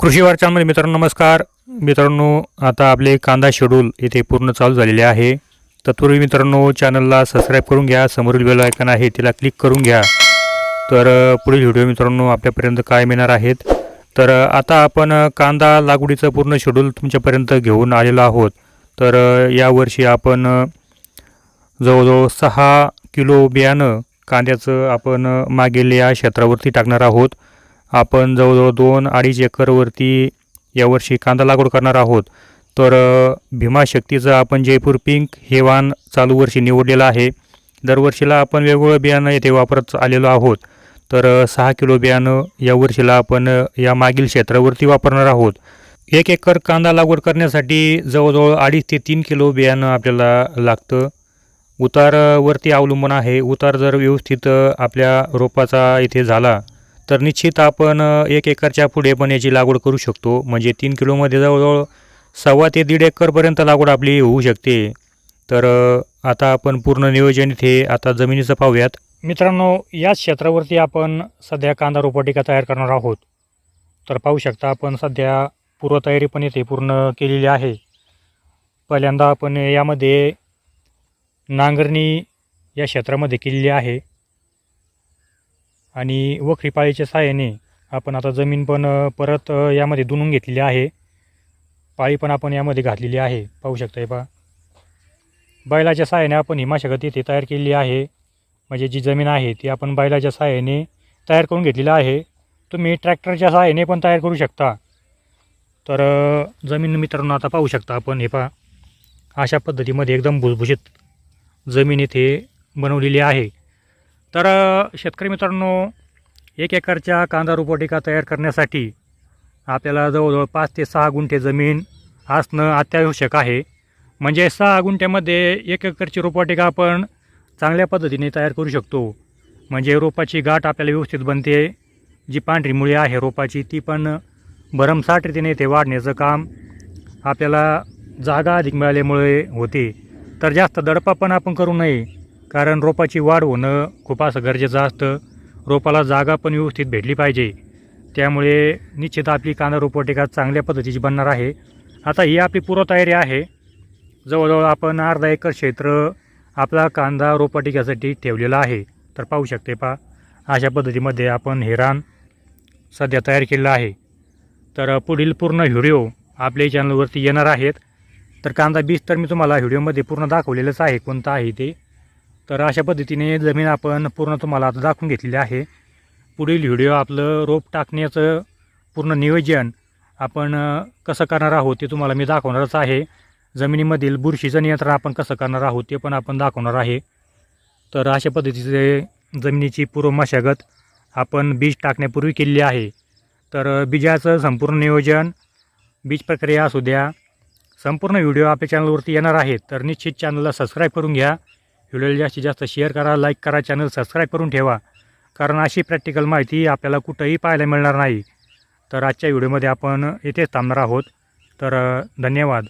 कृषी वार्तांमध्ये मित्रांनो नमस्कार. मित्रांनो आता आपले कांदा शेड्यूल इथे पूर्ण चालू झालेले आहे. तत्पूर्वी मित्रांनो चॅनलला सबस्क्राईब करून घ्या. समोरील बेल आयकन आहे तिला क्लिक करून घ्या. तर पुढील व्हिडिओ मित्रांनो आपल्यापर्यंत काय मिळणार आहेत. तर आता आपण कांदा लागवडीचं पूर्ण शेड्यूल तुमच्यापर्यंत घेऊन आलेलो आहोत. तर यावर्षी आपण जवळजवळ सहा किलो बियाणं कांद्याचं आपण मागेल मागील या क्षेत्रावरती टाकणार आहोत. आपण जवळजवळ दोन अडीच एकरवरती यावर्षी कांदा लागवड करणार आहोत. तर भीमा शक्तीचं आपण जयपूर पिंक हे वाण चालू वर्षी निवडलेलं आहे. दरवर्षीला आपण वेगवेगळं बियाणं येथे वापरत आलेलो आहोत. तर सहा किलो बियाणं या वर्षीला आपण या मागील क्षेत्रावरती वापरणार आहोत. एक एकर कांदा लागवड करण्यासाठी जवळजवळ अडीच ते तीन किलो बियाणं आपल्याला लागतं. उतारावरती अवलंबून आहे. उतार जर व्यवस्थित आपल्या रोपाचा इथे झाला तर निश्चित आपण एक एकरच्या पुढे पण याची लागवड करू शकतो. म्हणजे तीन किलोमध्ये जवळजवळ सव्वा ते दीड एकरपर्यंत लागवड आपली होऊ शकते. तर आता आपण पूर्ण नियोजन इथे आता जमिनीचं पाहूयात. मित्रांनो याच क्षेत्रावरती आपण सध्या कांदा रोपवाटिका तयार करणार आहोत. तर पाहू शकता आपण सध्या पूर्वतयारी पण इथे पूर्ण केलेली आहे. पहिल्यांदा आपण यामध्ये नांगरणी या क्षेत्रामध्ये केलेली आहे. आणि वखरी पाळीच्या सहाय्याने आपण आता जमीन पण परत यामध्ये दुनून घेतलेली आहे. पाळी पण आपण यामध्ये घातलेली आहे. पाहू शकता हे पहा बैलाच्या सहाय्याने आपण ही मशागत इथे तयार केलेली आहे. म्हणजे जी जमीन आहे ती आपण बैलाच्या सहाय्याने तयार करून घेतलेली आहे. तुम्ही ट्रॅक्टरच्या सहाय्याने पण तयार करू शकता. तर जमीन मित्रांनो आता पाहू शकता आपण हे पहा. अशा पद्धतीमध्ये एकदम भुसभुशीत जमीन इथे बनवलेली आहे. तर शेतकरी मित्रांनो एक एकरच्या कांदा रोपवाटिका तयार करण्यासाठी आपल्याला जवळजवळ पाच ते सहा गुंठे जमीन असणं अत्यावश्यक आहे. म्हणजे सहा गुंठ्यामध्ये एक एकरची रोपवाटिका आपण चांगल्या पद्धतीने तयार करू शकतो. म्हणजे रोपाची गाठ आपल्याला व्यवस्थित बनते. जी पांढरी मुळी आहे रोपाची ती पण भरमसाठ रीतीने ते वाढण्याचं काम आपल्याला जागा अधिक मिळाल्यामुळे होते. तर जास्त दडपा पण आपण करू नये. कारण रोपाची वाढ होणं खूप असं गरजेचं असतं. रोपाला जागा पण व्यवस्थित भेटली पाहिजे. त्यामुळे निश्चित आपली कांदा रोपवाटिका चांगल्या पद्धतीची बनणार आहे. आता ही आपली पूर्वतयारी आहे. जवळजवळ आपण अर्धा एकर क्षेत्र आपला कांदा रोपवाटिकासाठी ठेवलेला आहे. तर पाहू शकते पा अशा पद्धतीमध्ये आपण हे रान सध्या तयार केलेलं आहे. तर पुढील पूर्ण व्हिडिओ आपल्या चॅनलवरती येणार आहेत. तर कांदा बीज तर मी तुम्हाला व्हिडिओमध्ये पूर्ण दाखवलेलंच आहे. कोणतं आहे ते तर अशा पद्धतीने जमीन आपण पूर्ण तुम्हाला आता दाखवून घेतलेली आहे. पुढील व्हिडिओ आपलं रोप टाकण्याचं पूर्ण नियोजन आपण कसं करणार आहोत ते तुम्हाला मी दाखवणारच आहे. जमिनीमधील बुरशीचं नियंत्रण आपण कसं करणार आहोत ते पण आपण दाखवणार आहे. तर अशा पद्धतीचे जमिनीची पूर्व मशागत आपण बीज टाकण्यापूर्वी केलेली आहे. तर बीजाचं संपूर्ण नियोजन बीज प्रक्रिया असू द्या संपूर्ण व्हिडिओ आपल्या चॅनलवरती येणार आहेत. तर निश्चित चॅनलला सबस्क्राईब करून घ्या. व्हिडिओला जास्तीत जास्त शेअर करा लाईक करा चॅनल सबस्क्राईब करून ठेवा. कारण अशी प्रॅक्टिकल माहिती आपल्याला कुठंही पाहायला मिळणार नाही. तर आजच्या व्हिडिओमध्ये आपण इथेच थांबणार आहोत. तर धन्यवाद.